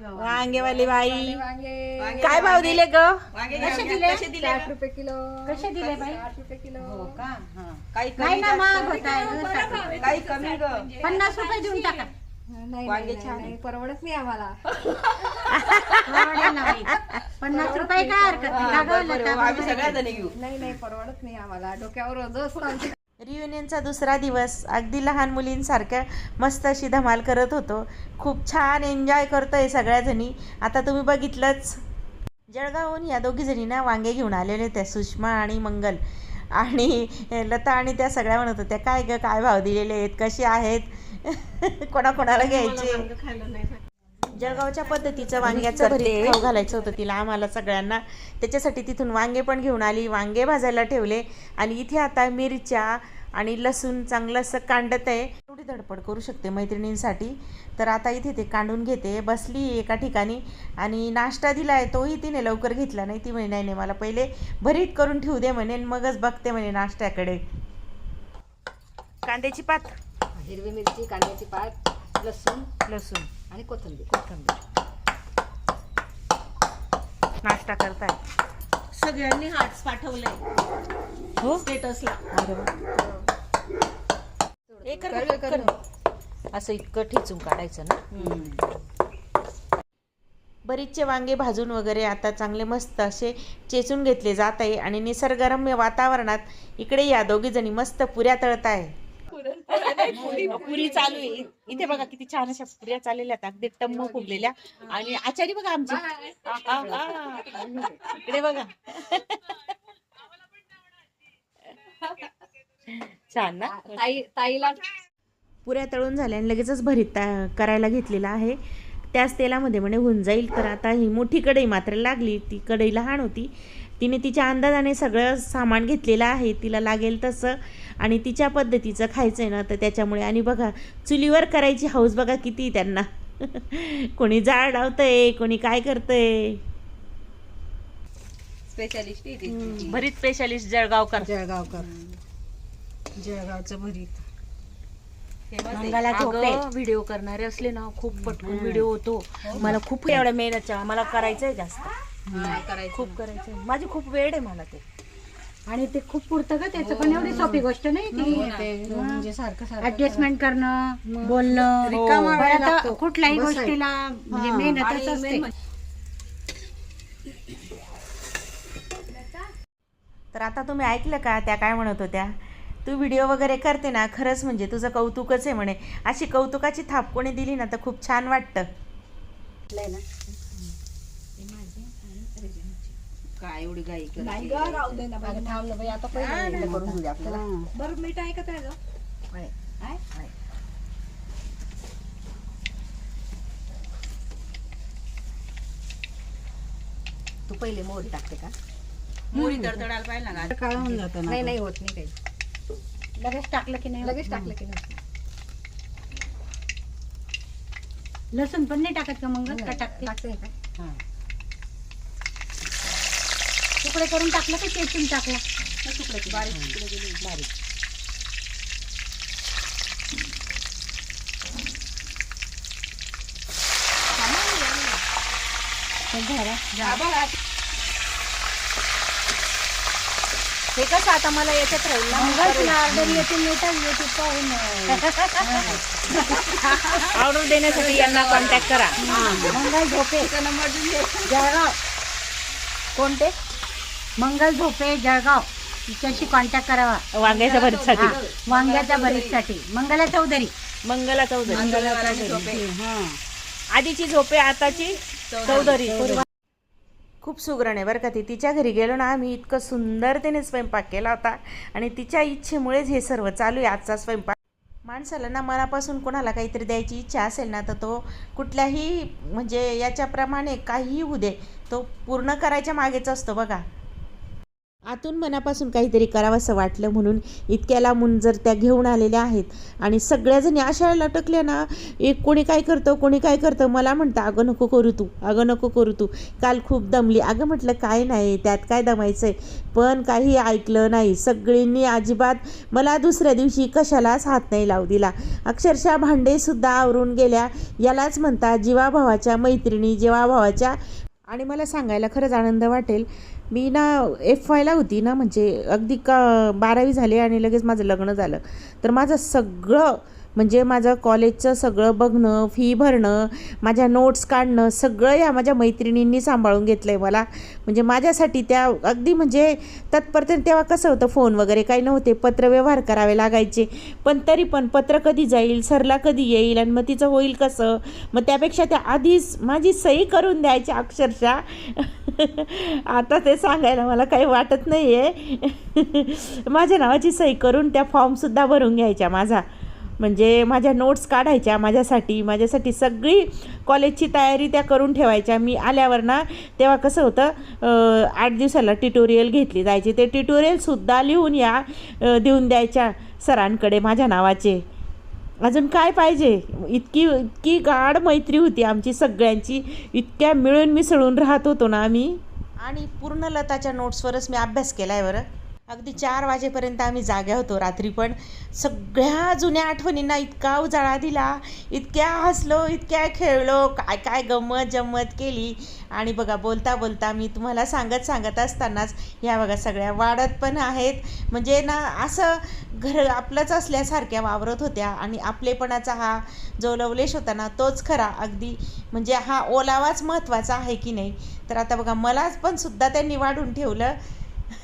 वांगेवाली बाई. वांगे काय भाव दिले ग? कसे दिले? कसे दिले साठ ग? रुपये किलो. कसे दिले बाई? साठ रुपये किलो. हो का? हा. काही नाही कमी ना महाग? होत आहे. काही कमी ग. पन्नास रुपये देऊन टाका. नाही वांगे नाही, छान नाही परवडत नाही आम्हाला. परवडेल ना बाई. पन्नास रुपये काय हरकत नाही. का ग, बरं, बरं, लता? आम्ही सगळ्या जणी घेऊ. नाही नाही परवडत नाही आम्हाला. डोक्यावर रोज असतं आमच्या. रियुनियनचा दुसरा दिवस. अगदी लहान मुलींसारख्या मस्त अशी धमाल करत होतो. खूप छान एन्जॉय करतोय सगळ्याजणी. आता तुम्ही बघितलंच. जळगावहून या दोघी जणी ना वांगे घेऊन आलेले होत्या सुषमा आणि मंगल. आणि लता आणि त्या सगळ्या म्हणत होत्या काय ग काय भाव दिलेले आहेत? कसे आहेत? कोणाकोणाला घ्यायचे? जळगावच्या पद्धतीचं वांग्याचं भरीत खाऊ घालायचं होतं तिला आम्हाला सगळ्यांना. त्याच्यासाठी तिथून वांगे पण घेऊन आली. वांगे भाजायला ठेवले. आणि इथे आता मिरच्या आणि लसूण चांगलं असं कांडत आहे. एवढी धडपड करू शकते मैत्रिणींसाठी. तर आता इथे ते कांडून घेते. बसली एका ठिकाणी. आणि नाश्ता दिला आहे. तोही तिने लवकर घेतला नाही. ती म्हणे नाही नाही मला पहिले भरीत करून ठेवू दे म्हणे मगच बघते म्हणे नाश्त्याकडे. कांद्याची पात. हिरवी मिरची कांद्याची पात लसूण. लसूण. आणि कोथिंबीर कोथिंबीर. नाश्ता करताय? सगळ्यांनी हार्ट्स पाठवले हो? स्टेटसला कर. असं इतकं ठेचून काढायचं ना? बरीचसे वांगे भाजून वगैरे आता चांगले मस्त असे चेचून घेतले जात आहे आणि निसर्गरम्य वातावरणात इकडे या दोघी जणी मस्त पुऱ्या तळताय. पुरी चालू आहे. इथे बघा किती छान अशा पुऱ्या चाललेल्या आहेत. अगदी टम्म फुगलेल्या. आणि आचारी बघा आमची. इकडे बघा. छान ना? ताई ताईला पुऱ्या तळून झाल्या आणि लगेचच भरीत ता- करायला घेतलेला आहे. त्याच तेलामध्ये म्हणे होऊन जाईल. तर आता ही मोठी कढई मात्र लागली. ती कढई लहान होती. तिने तिच्या अंदाजाने सगळं सामान घेतलेलं आहे. तिला लागेल तसं. आणि तिच्या पद्धतीचं खायचं आहे ना तर त्याच्यामुळे आणि बघा चुलीवर करायची हौस बघा किती त्यांना. कोणी जाळ लावतंय कोणी काय करतंय. स्पेशालिस्ट. भरीत स्पेशालिस्ट जळगावकर. जळगावकर. जळगावचं भरीत. व्हिडिओ करणारे असले ना खूप पटकन व्हिडिओ होतो. मला खूप एवढ्या मेहनतच्या मला करायचंय जास्त. खूप करायचंय. माझी खूप वेळ आहे मला ते. आणि ते खूप पुरतं का त्याचं पण एवढी सोपी गोष्ट नाही ती. म्हणजे सारखं ऍडजस्टमेंट करणं बोलणं. बरं आता कुठल्याही गोष्टीला म्हणजे मेहनतच असते. तर आता तुम्ही ऐकलं का त्या काय म्हणत होत्या? तू व्हिडिओ वगैरे करते ना खरंच म्हणजे तुझं कौतुकच आहे म्हणे. अशी कौतुकाची थाप कोणी दिली ना तर खूप छान वाटतं. काय एवढी घाई करते? नाही ग राहू दे ना बाई. थांब ना बाई आता पहिले करून घेऊया आपल्याला. बरं मीठ आहे का त्याचं? आहे? आहे? तू पहिले मोहरी टाकते का? मोहरी तडतडायला पाहिजे ना ग. काळ होऊन जातं नाही नाही होत नाही काही लगेच टाकलं की नाही लगेच टाकलं की नाही लसूण पण नाही टाकत का मग? का टाकते टाकते का? तुकडे करून टाकलं का चेचून टाकलं? बारीक तिकडे गेली बारीक. हा बघा. हे कसं आता मला याच्यात राहील? ऑर्डर येते मिळतात येते पाहून. ऑर्डर देण्यासाठी यांना कॉन्टॅक्ट करा. मंगल झोपे. जळगाव कोणते? मंगल झोपे जळगाव. तिच्याशी कॉन्टॅक्ट करावा. वांग्याच्या भरीतसाठी. हा, वांग्याच्या भरीतसाठी. मंगला चौधरी. मंगला चौधरी. आणि झोपे. आधीची झोपे आताची चौधरी. खूप सुगरण आहे बरं का ती. तिच्या घरी गेलो ना आम्ही इतकं सुंदर त्याने स्वयंपाक केला होता. आणि तिच्या इच्छेमुळेच हे सर्व चालू आहे आजचा स्वयंपाक. माणसाला ना मनापासून कोणाला काहीतरी द्यायची इच्छा असेल ना तर तो कुठल्याही म्हणजे याच्याप्रमाणे काहीही होऊ दे. तो पूर्ण करायच्या मागेच असतो बघा. आतून मनापासून काहीतरी करावंसं वाटलं म्हणून इतक्या लांबून जर त्या घेऊन आलेल्या आहेत. आणि सगळ्याजणी अशा लटकल्या ना एक कोणी काय करतं कोणी काय करतं मला म्हणतं अगं नको करू तू अगं नको करू तू. काल खूप दमली. अगं म्हटलं काय नाही त्यात काय दमायचं आहे पण काही ऐकलं नाही. सगळींनी अजिबात मला दुसऱ्या दिवशी कशालाच हात नाही लावू दिला. अक्षरशः भांडेसुद्धा आवरून गेल्या. यालाच म्हणतात जीवाभावाच्या मैत्रिणी जीवाभावाच्या आणि मला सांगायला खरंच आनंद वाटेल. मी ना एफ वायला होती ना म्हणजे अगदी का बारावी झाली आणि लगेच माझं लग्न झालं. तर माझं सगळं म्हणजे माझं कॉलेजचं सगळं बघणं फी भरणं माझ्या नोट्स काढणं सगळं या माझ्या मैत्रिणींनी सांभाळून घेतलं आहे मला. म्हणजे माझ्यासाठी त्या अगदी म्हणजे तत्परते तेव्हा कसं होतं फोन वगैरे काही नव्हते पत्रव्यवहार करावे लागायचे. पण तरी पण पत्र कधी जाईल सरला कधी येईल आणि मग तिचं होईल कसं? मग त्यापेक्षा त्या आधीच माझी सही करून द्यायची अक्षरशः. आता ते सांगायला मला काही वाटत नाही आहे माझ्या नावाची सही करून त्या फॉर्मसुद्धा भरून घ्यायच्या माझा. म्हणजे माझ्या नोट्स काढायच्या माझ्यासाठी माझ्यासाठी सगळी कॉलेजची तयारी त्या करून ठेवायच्या. मी आल्यावर ना तेव्हा कसं होतं आठ दिवसाला ट्युटोरियल घेतली जायची. ते ट्युटोरियलसुद्धा लिहून या देऊन द्यायच्या सरांकडे माझ्या नावाचे. अजून काय पाहिजे? इतकी इतकी गाढ मैत्री होती आमची सगळ्यांची. इतक्या मिळून मिसळून राहत होतो ना आम्ही. आणि पूर्ण लताच्या नोट्सवरच मी अभ्यास केला आहे बरं. अगदी चार वाजेपर्यंत आम्ही जाग्या होतो रात्री पण. सगळ्या जुन्या आठवणींना इतका उजाळा दिला इतक्या हसलो इतक्या खेळलो काय काय गंमत जम्मत केली. आणि बघा बोलता बोलता मी तुम्हाला सांगत सांगत असतानाच ह्या बघा सगळ्या वाढत पण आहेत. म्हणजे ना असं घर आपलंच असल्यासारख्या वावरत होत्या. आणि आपलेपणाचा हा जो लवलेश होता ना तोच खरा. अगदी म्हणजे हा ओलावाच महत्त्वाचा आहे की नाही? तर आता बघा मलाच पण सुद्धा त्यांनी वाढून ठेवलं.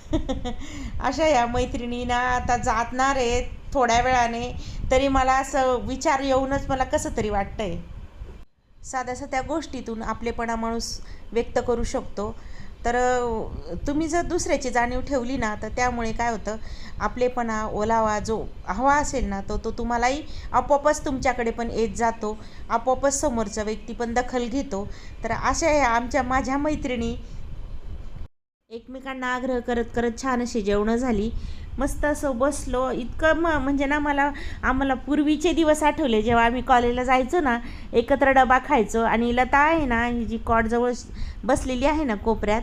अशा या मैत्रिणींना आता जातणार आहे थोड्या वेळाने. तरी मला असं विचार येऊनच मला कसं तरी वाटतं आहे साध्या साध्या गोष्टीतून आपलेपणा माणूस व्यक्त करू शकतो. तर तुम्ही जर दुसऱ्याची जाणीव ठेवली ना तर त्यामुळे काय होतं आपलेपणा ओलावा जो हवा असेल ना तो तो तुम्हालाही आपोआपच तुमच्याकडे पण येत जातो. आपोआपच समोरचा व्यक्ती पण दखल घेतो. तर अशा ह्या आमच्या माझ्या मैत्रिणी एकमेकांना आग्रह करत करत छान अशी जेवणं झाली. मस्त असं बसलो. इतकं म म्हणजे ना मला आम्हाला पूर्वीचे दिवस आठवले. जेव्हा आम्ही कॉलेजला जायचो ना एकत्र डबा खायचो. आणि लता आहे ना ही जी कॉटजवळ बसलेली आहे ना कोपऱ्यात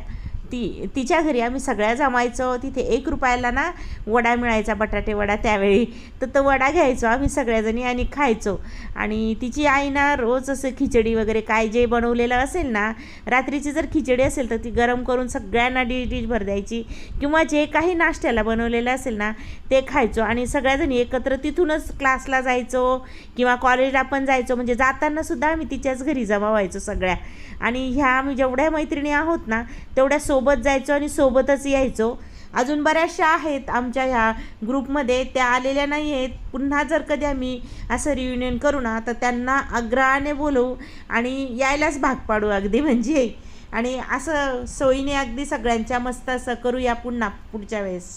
ती तिच्या घरी आम्ही सगळ्या जमायचो. तिथे एक रुपयाला ना वडा मिळायचा बटाटे वडा त्यावेळी. तर तो वडा घ्यायचो आम्ही सगळ्याजणी आणि खायचो. आणि तिची आई ना रोज असं खिचडी वगैरे काय जे बनवलेलं असेल ना रात्रीची जर खिचडी असेल तर ती गरम करून सगळ्यांना डिश डिश भर द्यायची. किंवा जे काही नाश्त्याला बनवलेलं असेल ना ते खायचो. आणि सगळ्याजणी एकत्र तिथूनच क्लासला जायचो किंवा कॉलेजला पण जायचो. म्हणजे जातानासुद्धा आम्ही तिच्याच घरी जमा व्हायचो सगळ्या. आणि ह्या आम्ही जेवढ्या मैत्रिणी आहोत ना तेवढ्या सोबत जायचो आणि सोबतच यायचो. अजून बऱ्याचशा आहेत आमच्या ह्या ग्रुपमध्ये त्या आलेल्या नाही आहेत. पुन्हा जर कधी आम्ही असं रियुनियन करू ना तर त्यांना आग्रहाने बोलवू आणि यायलाच भाग पाडू अगदी. म्हणजे आणि असं सोयीने अगदी सगळ्यांच्या मस्त असं करूया पुन्हा पुढच्या वेळेस.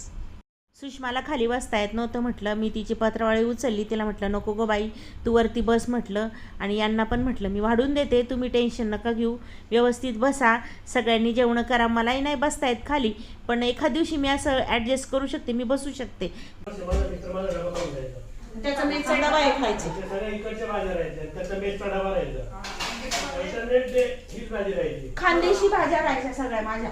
सुषमाला खाली बसता येत नव्हतं म्हटलं. मी तिची पत्रावळी उचलली. तिला म्हटलं नको गो बाई तू वरती बस म्हटलं. आणि यांना पण म्हटलं मी वाढून देते. तुम्ही टेन्शन नका घेऊ. व्यवस्थित बसा. सगळ्यांनी जेवणं करा. मलाही नाही बसता येत खाली. पण एखाद दिवशी मी असं ॲडजस्ट करू शकते. मी बसू शकते. त्याचा डबा आहे खायचे. खानदेशी भाज्या राहायच्या सगळ्या माझ्या.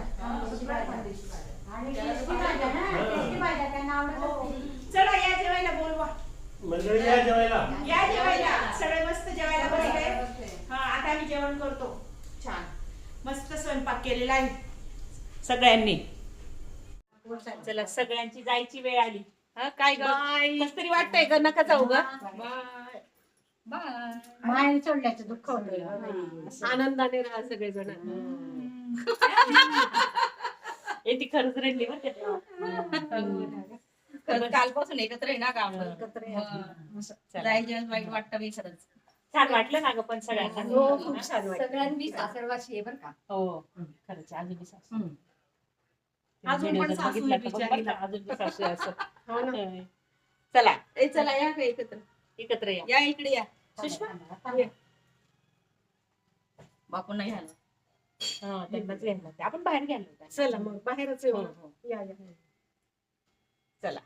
त्यांना आवडत असतील. चला या जेवायला बोलवा. मंडळी या जेवायला. या जेवायला. सगळे मस्त जेवायला बसले. हा आता आम्ही जेवण करतो. छान. मस्त स्वयंपाक केलेला आहे. सगळ्यांनी. चला सगळ्यांची जायची वेळ आली. हा काय ग? कस तरी वाटतंय ग? नका जाऊ ग. माहेर सोडल्याचं दुःख होतं आनंदाने राहा सगळेजण. येते खरंच रडली बरं का. खरं कालपासून एकत्र आहे ना काम एकत्र. जायचं वाईट वाटतं बी खरंच छान वाटलं ना ग पण सगळ्यांना. हो, खूप छान वाटलं. सगळ्यांनी सासरवाशी आहे बरं का. हो खरंच अजून बी सासू. हम्म. अजून पण सासू बघितला तर बघ बिचारीला. बरं का, अजून बी सासू आहे असं. हो ना. होय. चला. ए चला या का एकत्र. एकत्र या. या इकडे या. सुषमा? बापू नाही आला. हा त्यांनाच घ्यायला लागते. आपण बाहेर घ्यायला. चला मग बाहेरच येऊ हो, ना. हो. या या चला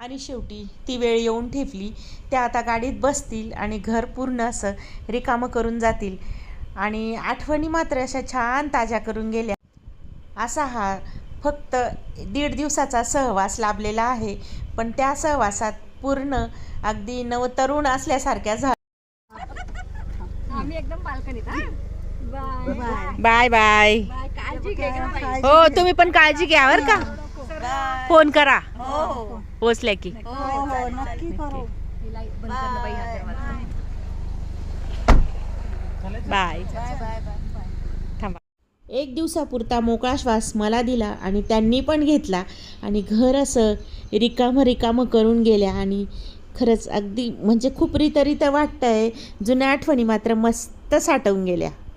आणि शेवटी ती वेळ येऊन ठेपली त्या आता गाडीत बसतील आणि घर पूर्ण असं रिकामं करून जातील आणि आठवणी मात्र अशा छान ताज्या करून गेल्या असा हा फक्त दीड दिवसाचा सहवास लाभलेला आहे पण त्या सहवासात पूर्ण अगदी नवतरुण असल्यासारख्या झा आम्ही हा? बाय. बाय. हो तुम्ही पण काळजी घ्या बरं का? फोन करा. पोचल्या की. हा दरवाजा. बाय. थांबा. एक दिवसापुरता मोकळा श्वास मला दिला आणि त्यांनी पण घेतला. आणि घर असं रिकामं रिकामं करून गेल्या आणि खरंच अगदी म्हणजे खूप रितरित वाटतंय. जुन्या आठवणी मात्र मस्त साठवून गेल्या.